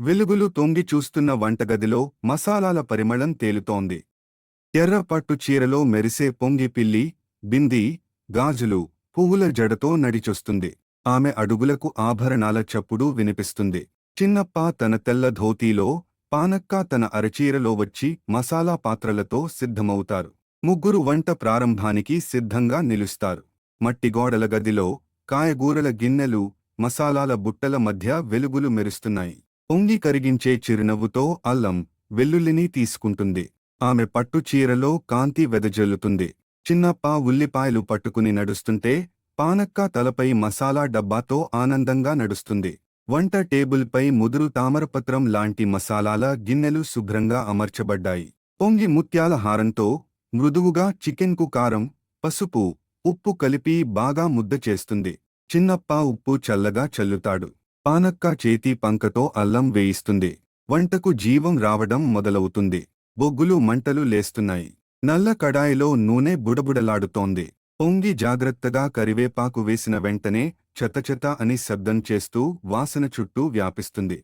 వెలుగులు తొంగి చూస్తున్న వంటగదిలో మసాలాల పరిమళం తేలుతోంది. ఎర్ర పట్టు చీరలో మెరిసే పొంగి పిల్లి బింది గాజులు పువ్వుల జడతో నడిచొస్తుంది. ఆమె అడుగులకు ఆభరణాల చప్పుడు వినిపిస్తుంది. చిన్నప్ప తన తెల్ల ధోతీలో పానక్క తన అరచీరలో వచ్చి మసాలా పాత్రలతో సిద్ధమవుతారు. ముగ్గురు వంట ప్రారంభానికి సిద్ధంగా నిలుస్తారు. మట్టిగోడల గదిలో కాయగూరల గిన్నెలు మసాలాల బుట్టల మధ్య వెలుగులు మెరుస్తున్నాయి. పొంగి కరిగించే చిరునవ్వుతో అల్లం వెల్లుల్లిని తీసుకుంటుంది. ఆమె పట్టు చీరలో కాంతి వెదజల్లుతుంది. చిన్నప్ప ఉల్లిపాయలు పట్టుకుని నడుస్తుంటే పానక్క తలపై మసాలా డబ్బాతో ఆనందంగా నడుస్తుంది. వంట టేబుల్పై ముదురు తామరపత్రం లాంటి మసాలాల గిన్నెలు శుభ్రంగా అమర్చబడ్డాయి. పొంగి ముత్యాల హారంతో మృదువుగా చికెన్కు కారం పసుపు ఉప్పు కలిపి బాగా ముద్ద చేస్తుంది. చిన్నప్ప ఉప్పు చల్లగా చల్లుతాడు. పానక్క చేతి పంకతో అల్లం వేయిస్తుంది. వంటకు జీవం రావడం మొదలవుతుంది. బొగ్గులు మంటలు లేస్తున్నాయి. నల్ల కడాయిలో నూనె బుడబుడలాడుతోంది. పొంగి జాగ్రత్తగా కరివేపాకు వేసిన వెంటనే చెతచెత అని శబ్దం చేస్తూ వాసన చుట్టూ వ్యాపిస్తుంది.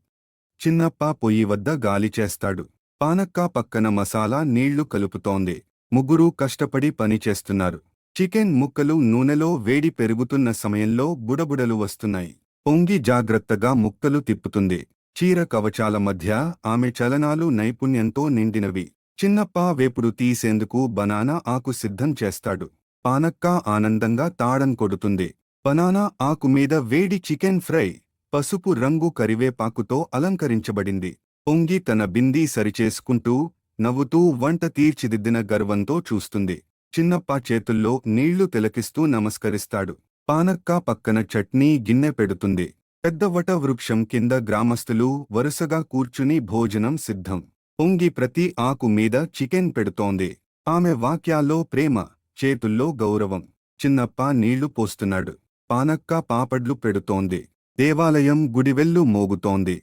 చిన్నప్ప పొయ్యి వద్ద గాలి చేస్తాడు. పానక్క పక్కన మసాలా నీళ్ళు కలుపుతోంది. ముగ్గురూ కష్టపడి పనిచేస్తున్నారు చికెన్ ముక్కలు నూనెలో వేడి పెరుగుతున్న సమయంలో బుడబుడలు వస్తున్నాయి. పొంగి జాగ్రత్తగా ముక్కలు తిప్పుతుంది. చీర కవచాల మధ్య ఆమె చలనాలు నైపుణ్యంతో నిండినవి. చిన్నప్ప వేపుడు తీసేందుకు బనానా ఆకు సిద్ధం చేస్తాడు. పానక్క ఆనందంగా తాళం కొడుతుంది. బనానా ఆకు మీద వేడి చికెన్ ఫ్రై పసుపు రంగు కరివేపాకుతో అలంకరించబడింది. పొంగి తన బిందీ సరిచేసుకుంటూ నవ్వుతూ వంట తీర్చిదిద్దిన గర్వంతో చూస్తుంది. చిన్నప్ప చేతుల్లో నీళ్ళు తిలకిస్తూ నమస్కరిస్తాడు. పానక్క పక్కన చట్నీ గిన్నె పెడుతుంది. పెద్ద వట వృక్షం కింద గ్రామస్తులు వరుసగా కూర్చుని భోజనం సిద్ధం. పొంగి ప్రతి ఆకు మీద చికెన్ పెడుతోంది. ఆమె వాక్యాల్లో ప్రేమ చేతుల్లో గౌరవం. చిన్నప్ప నీళ్ళు పోస్తున్నాడు. పానక్క పాపడ్లు పెడుతోంది. దేవాలయం గుడివెల్లు మోగుతోంది.